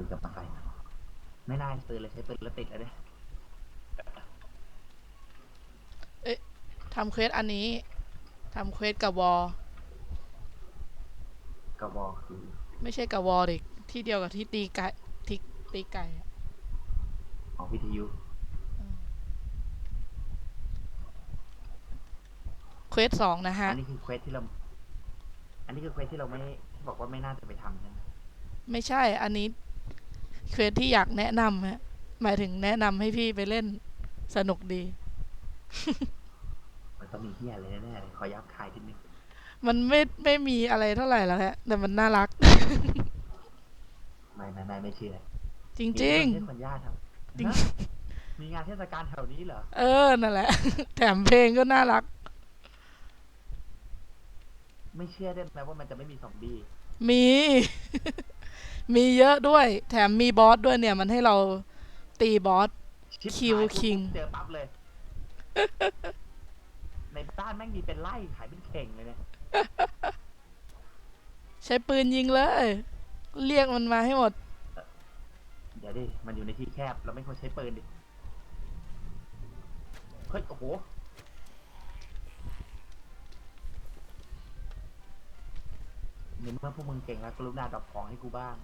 ปืนกับมาไฟไม่น่าปืนเลยใช้ปืนแล้วติดเลยเนี่ยทำเควสอันนี้ทำเควสกับวอลกระบอกคือไม่ใช่กับวอลดิที่เดียวกับที่ตีไก่ที่ตีไก่อะของวิทยุเควสสองนะฮะ อันนี้คือเควสที่เรา อันนี้คือเควสที่เราไม่ที่บอกว่าไม่น่าจะไปทำใช่ไหมไม่ใช่อันนี้ เควสที่อยากแนะนำฮะหมายถึงแนะนำให้พี่ไปเล่นสนุกดี มันต้องมีเฮียอะไรแน่ๆเลยขอยับคายทีนึงมันไม่ไม่มีอะไรเท่าไหร่แล้วฮะแต่มันน่ารัก ไม่ไม่ไม่ไม่เชื่อจริง มีคนให้คนญาติทำจริงฮะมีงานเทศกาลแถวนี้เหรอๆ เออนั่นแหละ แถมเพลงก็น่ารัก ไม่เชื่อได้ไหมว่ามันจะไม่มีซอมบี้มี มีเยอะด้วย แถมมีบอสด้วยเนี่ย มันให้เราตีบอส ชิปคิวหายปุ๊บคิง เจอปั๊บเลย ในบ้านแม่งมีเป็นไล่ขายเป็นเข่งเลยเนี่ยใช้ปืนยิงเลย เรียกมันมาให้หมด เดี๋ยวดิ มันอยู่ในที่แคบ เราไม่ควรใช้ปืนดิ เฮ้ย โอ้โห ในเมื่อพวกมึงเก่งแล้วกรุณาดรอปของให้กูบ้าง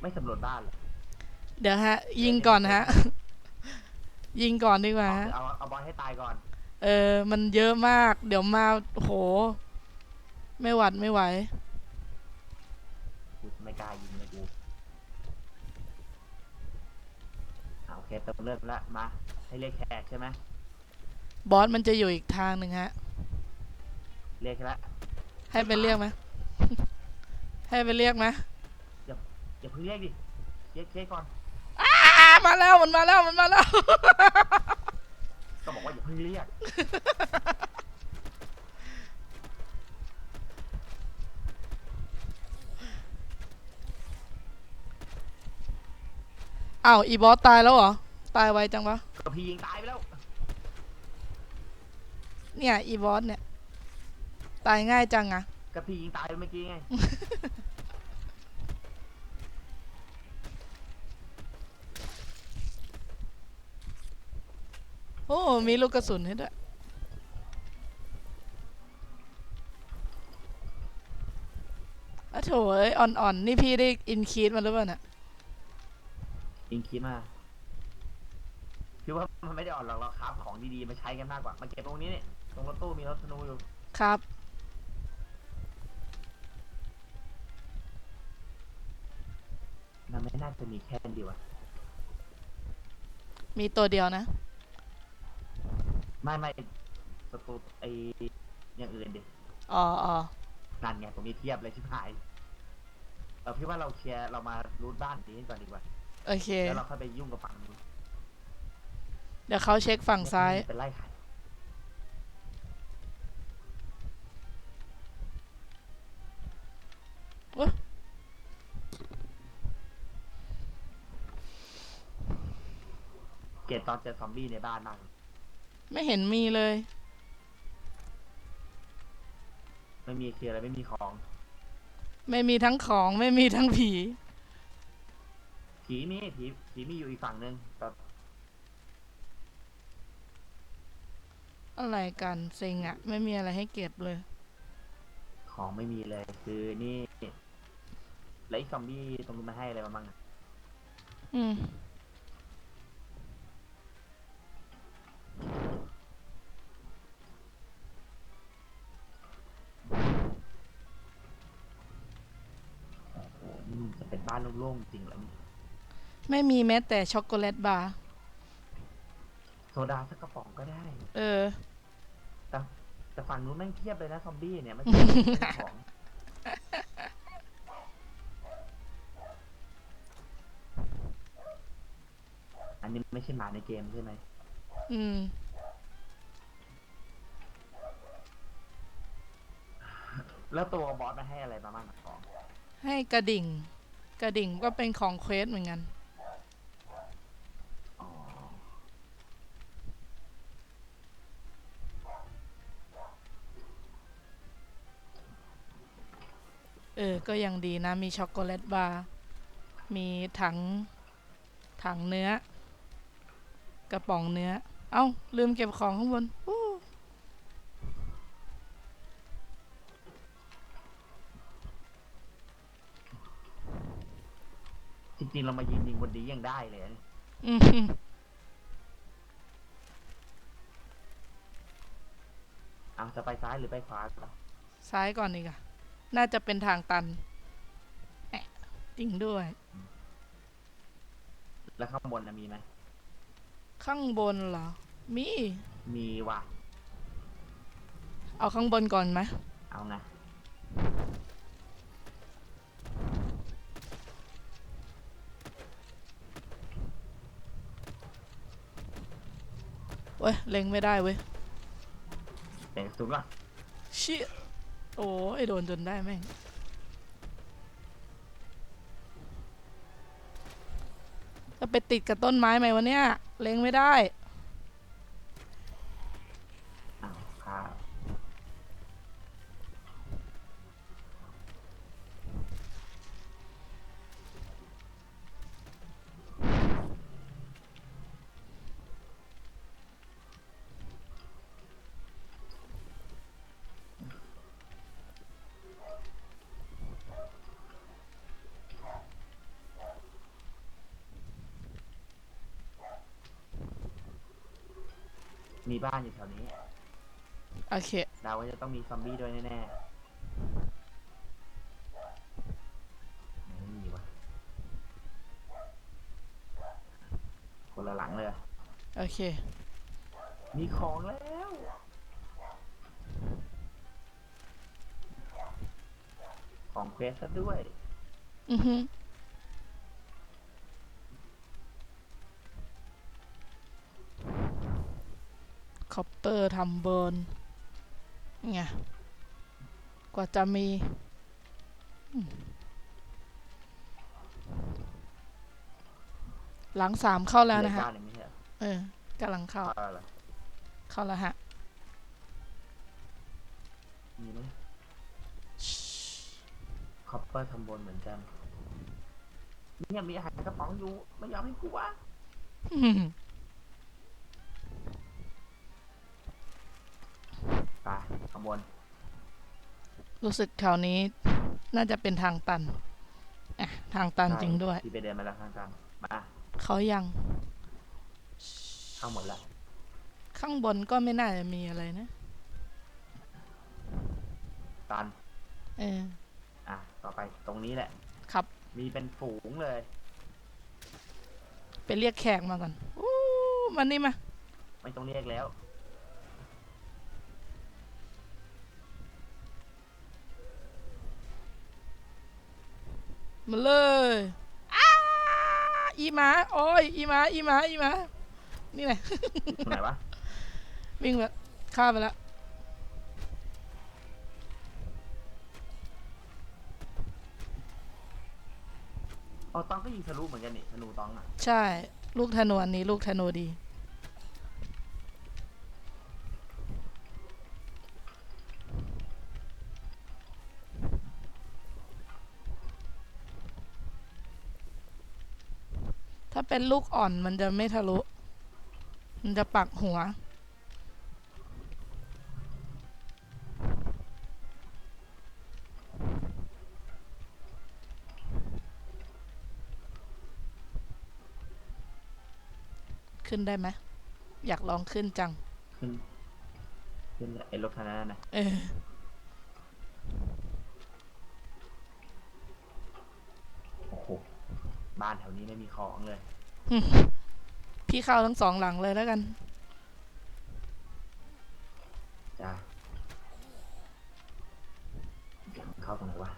ไม่สำรวจบ้านเหรอเดี๋ยวฮะ ยิงก่อนฮะ ยิงก่อนดีกว่าเอาฮะ เอาเอาบอลให้ตายก่อน เออ มันเยอะมาก เดี๋ยวมาโอ้โห ไม่หวัดไม่ไหว กูไม่กล้ายิงเลยกูอ่าโอเคเติมเลือดแล้วมา ให้เรียกแขกใช่ไหมบอสมันจะอยู่อีกทางหนึ่งฮะ เรียกแล้วให้ไปเรียกไหมให้ไปเรียกไหม อย่าเพิ่งเรียกดิเรียกเคสก่อนอ่ามาแล้วมันมาแล้วมันมาแล้ว ก็บอกว่าอย่าเพิ่งเรียกอ้าวอีบอสตายแล้วเหรอ ตายไวจังวะ ก็พี่ยิงตายไปแล้วเนี่ยอีบอสเนี่ย ตายง่ายจังอะก็พี่ยิงตายไปเมื่อกี้ไง โอ้มีลูกกระสุนให้ด้วยอะโถเอ้ยอ่อนๆ นี่พี่ได้อินคีดมาหรือเปล่าเนี่ยยิงคิดมาพี่ว่ามันไม่ได้อ่อนหรอกเราครับ ของดีๆมาใช้กันมากกว่า มาเก็บตรงนี้เนี่ยตรงรถตู้มีรถธนูอยู่ ครับ มันไม่น่าจะมีแค่อันเดียวอะมีตัวเดียวนะ ไม่ไม่สตูไออย่างอื่นดิอ๋ออ๋อนั่นไงตรงนี้เทียบเลยชิบหายเออพี่ว่าเราเคลียร์เรามารูทบ้านนี้ก่อนดีกว่าโอเค แล้วเราค่อยไปยุ่งกับฝั่งนู้นเดี๋ยวเขาเช็คฝั่งซ้าย เป็นไล่ไข่อุ๊ยเกลียดตอนเจอซอมบี้ในบ้านมาก ไม่เห็นมีเลย ไม่มีเคลียร์อะไรไม่มีของ ไม่มีทั้งของไม่มีทั้งผี ผีมีผีผีมีอยู่อีกฝั่งหนึ่งแต่อะไรกันเซ็งอะไม่มีอะไรให้เก็บเลย ของไม่มีเลยคือนี่ แล้วไอ้ซอมบี้ตรงนู้นมาให้อะไรมาบ้างอะ อืม โล่งๆจริงเหรอเนี่ยไม่มีแม้แต่ช็อกโกแลตบาร์โซดาสักกระป๋องก็ได้ เออ แต่แต่ฝั่งนู้นแม่งเทียบเลยนะซอมบี้เนี่ยไม่ใช่ไม่ใช่ของอันนี้ไม่ใช่หมาในเกมใช่ไหม อืม แล้วตัวบอสมาให้อะไรมาบ้างอะของ ให้กระดิ่ง กระดิ่งก็เป็นของเควสเหมือนกัน เออ ก็ยังดีนะ มีช็อกโกแลตบาร์ มีถัง ถังเนื้อ กระป๋องเนื้อ เอ้า ลืมเก็บของข้างบนอ ริงๆ เรามายืนยิงบนนี้ยังได้เลยนะอืมเอาจะไปซ้ายหรือไปขวาก่อนซ้ายก่อนอีกอะน่าจะเป็นทางตันแอะจริงด้วย แล้วข้างบนนะมีไหมข้างบนเหรอ มี มีว่ะ เอาข้างบนก่อนไหมเอาไง เว้ยเล็งไม่ได้เว้ยเปลี่ยนกระสุนก่อนเชี่ยโอ้ยโดนจนได้แม่งจะไปติดกับต้นไม้ไหมวะเนี่ยเล็งไม่ได้ มีบ้านอยู่แถวนี้ โอเคเดาว่าจะต้องมีซอมบี้ด้วยแน่ๆไม่มีวะคนละหลังเลย โอเค มีของแล้ว ของเควสซะด้วย อือฮึ คอปเปอร์ทำเบิร์นไงกว่าจะมีอืมหลังสามเข้าแล้วนะฮะบ้านเลยไม่ใช่เหรอเออกำลังเข้าเข้าแล้วเหรอเข้าแล้วฮะ มีไหมคอปเปอร์ทำบนเหมือนกันเนี่ยมีอาหารกระป๋องอยู่ ไม่ยอมให้กูวะ ไปข้างบน รู้สึกแถวนี้น่าจะเป็นทางตันอะทางตันใช่จริงด้วยที่ไปเดินมาแล้วข้างๆมาเขายังเข้าหมดแล้วข้างบนก็ไม่น่าจะมีอะไรนะ ตัน เออ อะ ต่อไปตรงนี้แหละ ครับ มีเป็นฝูงเลย ไปเรียกแขกมาก่อนอู้มันนี่มา ไม่ต้องเรียกแล้ว มาเลยอ้าอีหมาโอ้ยอีหมาอีหมาอีหมานี่ไง ตรงไหนวะวิ่งไปข้ามไปแล้วอ๋อตองก็ยิงทะลุเหมือนกันนี่ธนูตองอะ ใช่ ลูกธนูอันนี้ ลูกธนูดี เป็นลูกอ่อนมันจะไม่ทะลุ มันจะปักหัว ขึ้นได้ไหม อยากลองขึ้นจัง ขึ้น ขึ้นไอ้รถคันนั้นนะเออโอ้โห บ้านแถวนี้ไม่มีของเลย พี่เข้าทั้งสองหลังเลยแล้วกัน จ้าเข้าตรงไหนวะ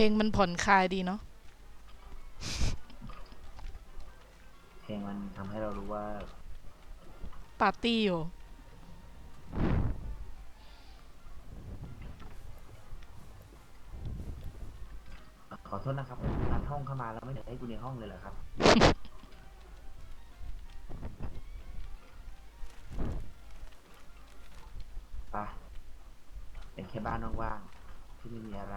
เพลงมันผ่อนคลายดีเนาะเพลงมันทำให้เรารู้ว่าปาร์ตี้อยู่ ขอโทษนะครับนัดห้องเข้ามาแล้วไม่ได้ให้กูในห้องเลยเหรอครับ ไปะเป็นแค่บ้านว่างๆที่ไม่มีอะไร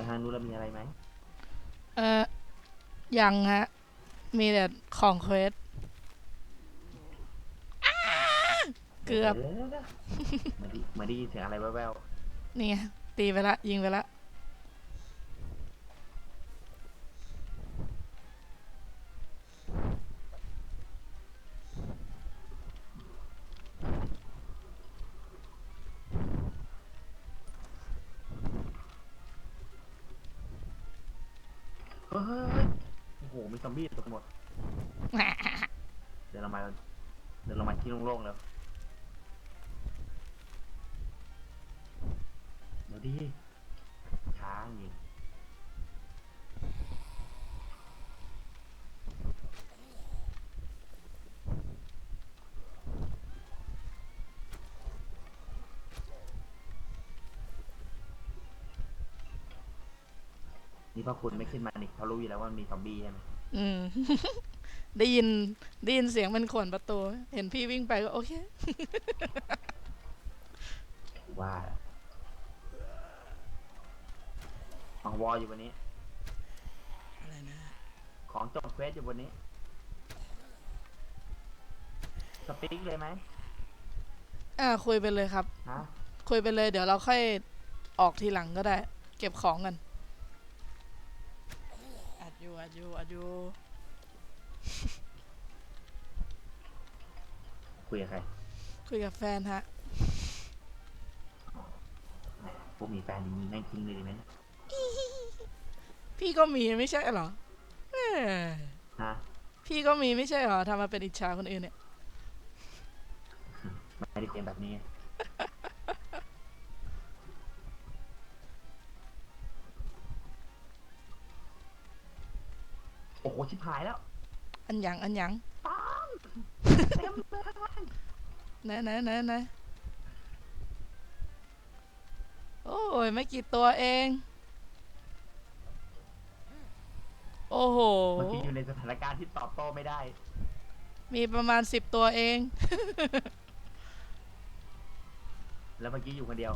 ในทางนู้นเรามีอะไรไหมเออยังฮะ มีแต่ของเควสอ้าเกือบ ดี๋ยวๆๆเหมือนได้เหมือนได้ยินเสียงอะไรแว่วนี่ไงตีไปละ ยิงไปละ ซอมบี้ตกหมด เดินลงมาเดินลงมาที่โล่งๆแล้วเดี๋ยวดิช้าจริงนี่พ่อคุณไม่ขึ้นมานี่เขารู้อยู่แล้วว่ามันมีซอมบี้ใช่ไหม อืม ได้ยินได้ยินเสียงมันขวนประตู เห็นพี่วิ่งไปก็โอเค ว่าของวอลอยู่บนนี้ อะไรนะ ของจบเควสอยู่บนนี้ สปีกเลยไหมอ่าคุยไปเลยครับ ฮะ คุยไปเลย เดี๋ยวเราค่อยออกทีหลังก็ได้ เก็บของกัน อัดอยู่อัดอยู่อัดอยู่คุยกับใครคุยกับแฟนฮะแหมพวกมีแฟนอย่างนี้แม่งทิ้งเลยดีไหมพี่ก็มีไม่ใช่เหรอเอ้ยฮะพี่ก็มีไม่ใช่เหรอทำมาเป็นอิจฉาคนอื่นเนี่ย ไม่ได้เป็นแบบนี้ อ้โหชิบหายแล้วอันหยังอันหยังเต็มเลยไหนไหนไหนไหนโอ้ยไม่กี่ตัวเอง โอ้โห เมื่อกี้อยู่ในสถานการณ์ที่ตอบโต้ไม่ได้ มีประมาณสิบตัวเอง แล้วเมื่อกี้อยู่คนเดียว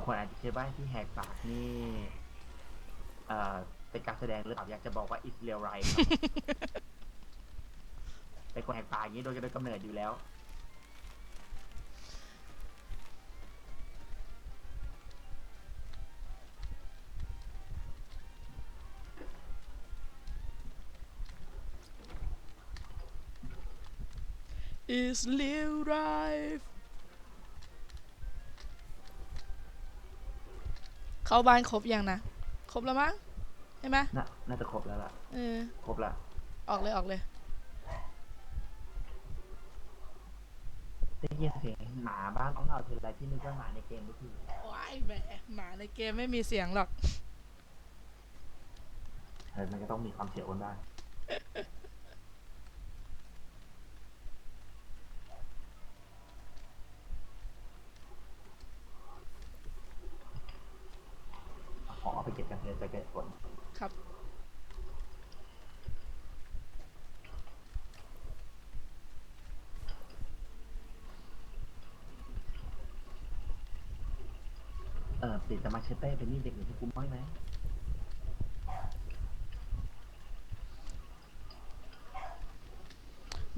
างคนอาจจะคิดว่าที่แหกปากนี่เอ่อเป็นการแสดงหรือเปล่าอยากจะบอกว่า it's real life ครับเป็นคนแหกปากอย่างนี้โดยโดยกำเนิดอยู่แล้ว is real life เข้าบ้านครบยังนะ ครบแล้วมั้งใช่ไหมน่าน่าจะครบแล้วล่ะ เออ ครบละออกเลยออกเลย ได้ยินเสียงหมาบ้านต้องเอาทีไรที่นึกว่าหมาในเกมทุกทีว้ายแหมหมาในเกมไม่มีเสียงหรอก เออมันก็ต้องมีความเสียวกันบ้างเอาของ เอาไปเก็บกันเลยไปเก็บผลครับ เออติดจะมาเชเต้เป็นนี่เด็กหรือที่คุ้มบ้างไหม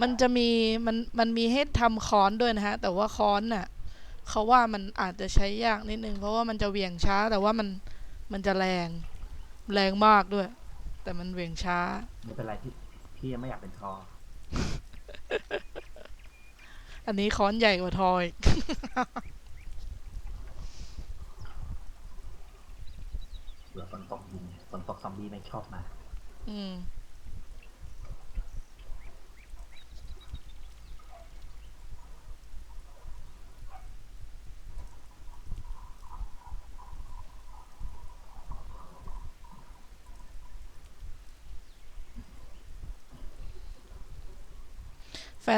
มันจะมีมันมันมีให้ทำค้อนด้วยนะฮะ แต่ว่าค้อนน่ะเขาว่ามันอาจจะใช้ยากนิดนึง เพราะว่ามันจะเหวี่ยงช้าแต่ว่ามัน มันจะแรง แรงมากด้วย แต่มันเหวี่ยงช้า ไม่เป็นไรพี่พี่ยังไม่อยากเป็นทอ อันนี้ค้อนใหญ่กว่าทอยเผื่อฝนตกยิงฝนตกซอมบี้ไม่ชอบมา อืม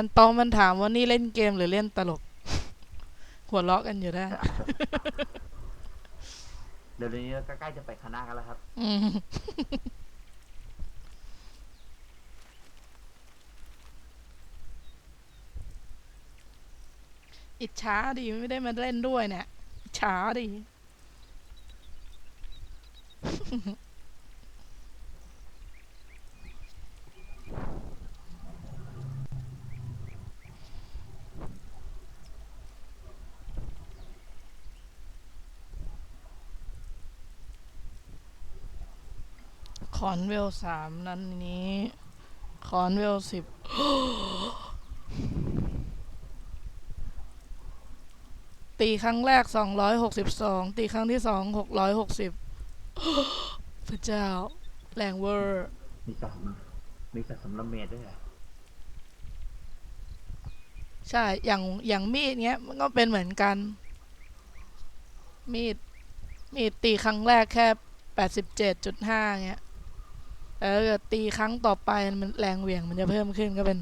นตองมันถามว่านี่เล่นเกมหรือเล่นตลก หัวเราะกันอยู่ได้ เดี๋ยวนี้ก็ใกล้จะไปคณะกันแล้วครับ อืมอิจฉาดิไม่ได้มาเล่นด้วยเนี่ยอิจฉาดิ อนเวลสามนั้นนี้คอนเวลสิบตีครั้งแรกสองร้อยหกสิบสองตีครั้งที่สองหกร้อยหกสิบพระเจ้า แรงเวอร์ มีสะสมมีสะสมละเมดด้วยเหรอใช่ อย่าง อย่างมีดเงี้ย มันก็เป็นเหมือนกัน มีด มีดตีครั้งแรกแค่แปดสิบเจ็ดจุดห้าเงี้ยแต่ถ้า เกิดตีครั้งต่อไปมันแรงเหวี่ยงมันจะเพิ่มขึ้นก็เป็น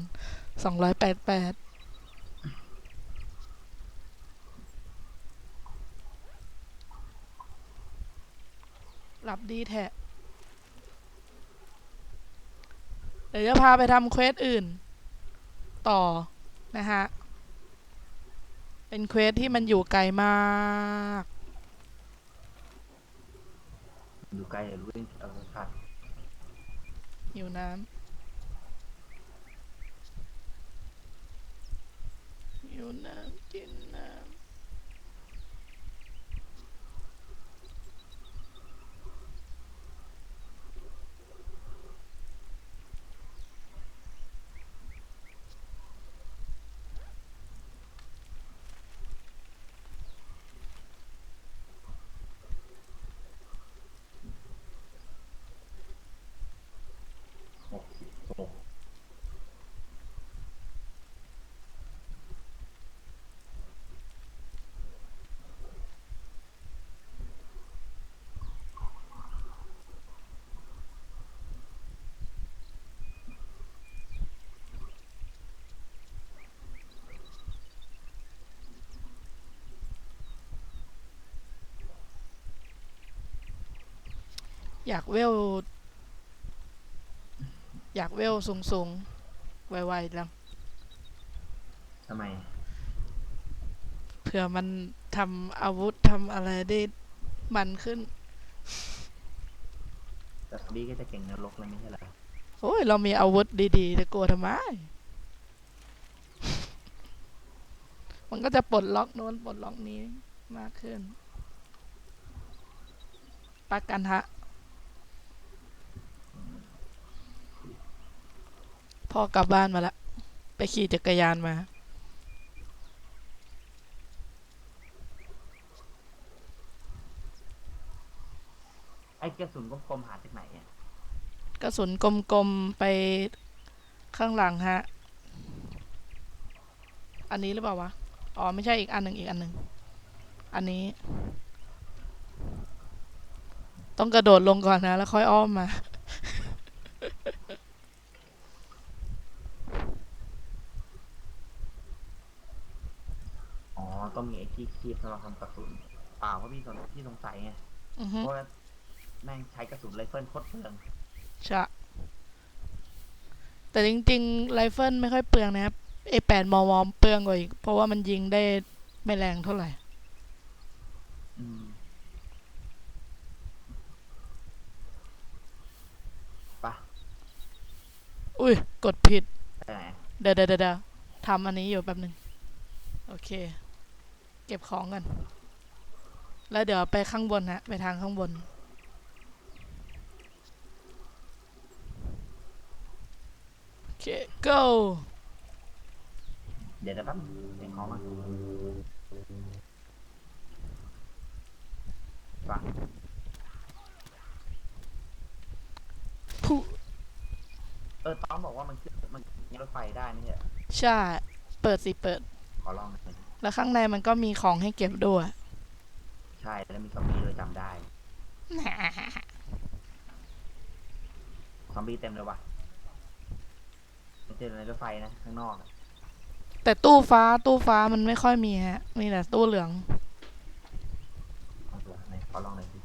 สองร้อยแปดแปดหลับดีแท้เดี๋ยวจะพาไปทำเควสอื่น ต่อ นะฮะ เป็นเควสที่มันอยู่ไกลมาก อยู่ไกลรู้เรื่องเออครับ หิวน้ำหิวน้ำกินน้ำ โอเคโอ้ อยากเวล อยากเวลสูงสูงๆไวๆจังทำไม เผื่อมันทำอาวุธทำอะไรได้มันขึ้น แต่ซอมบี้ก็จะเก่งนรกเลยไม่ใช่เหรอโอ้ย เรามีอาวุธดีๆจะกลัวทำไม มันก็จะปลดล็อกโน้นปลดล็อกนี้มากขึ้นปักกันฮะ พ่อกลับบ้านมาละ ไปขี่จักรยานมา ไอ้กระสุนกลมๆหาจากไหนอะกระสุนกลมๆไปข้างหลังฮะ อันนี้หรือเปล่าวะ อ๋อ ไม่ใช่อีกอันหนึ่งอีกอันหนึ่ง อันนี้ ต้องกระโดดลงก่อนนะ แล้วค่อยอ้อมมา อ๋อต้องมีไอ้ที่คีบสำหรับทำกระสุนเปล่าเพราะพี่สงพี่สงสัยไงอือฮึเพราะว่าแม่งใช้กระสุนไรเฟิลโคตรเปลืองใช่แต่จริงๆไรเฟิลไม่ค่อยเปลืองนะครับไอแปดมมเปลืองกว่าอีก เพราะว่ามันยิงได้ไม่แรงเท่าไหร่ อืมปะอุ้ย กดผิด ไปไหนเดี๋ยวเดี๋ยวเดี๋ยวทำอันนี้อยู่แป๊บหนึ่งโอเคเก็บของกัน แล้วเดี๋ยวไปข้างบนฮะ ไปทางข้างบน โอเค go เดี๋ยวเดี๋ยวแป๊บเสียงของมาฟังผู้เออต้องบอกว่ามันขึ้นมันขึ้นรถไฟได้นี่เหรอใช่ เปิดสิ เปิด ขอลองหน่อย แล้วข้างในมันก็มีของให้เก็บด้วย ใช่แล้วมีซอมบี้ด้วยจำได้ ซอมบี้เต็มเลยว่ะไม่เจอในรถไฟนะ ข้างนอกอะแต่ตู้ฟ้าตู้ฟ้ามันไม่ค่อยมีฮะ มีแต่ตู้เหลือง เอาตัวไหนขอลองหน่อยสิ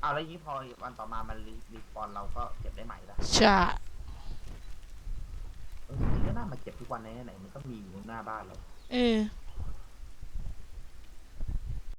เอาแล้วยิ่งพอวันต่อมามันรีรีสปอนเราก็เก็บได้ใหม่ละ ใช่ เออมันก็น่ามาเก็บทุกวันในไหนๆมันก็มีอยู่หน้าบ้านเรา เออ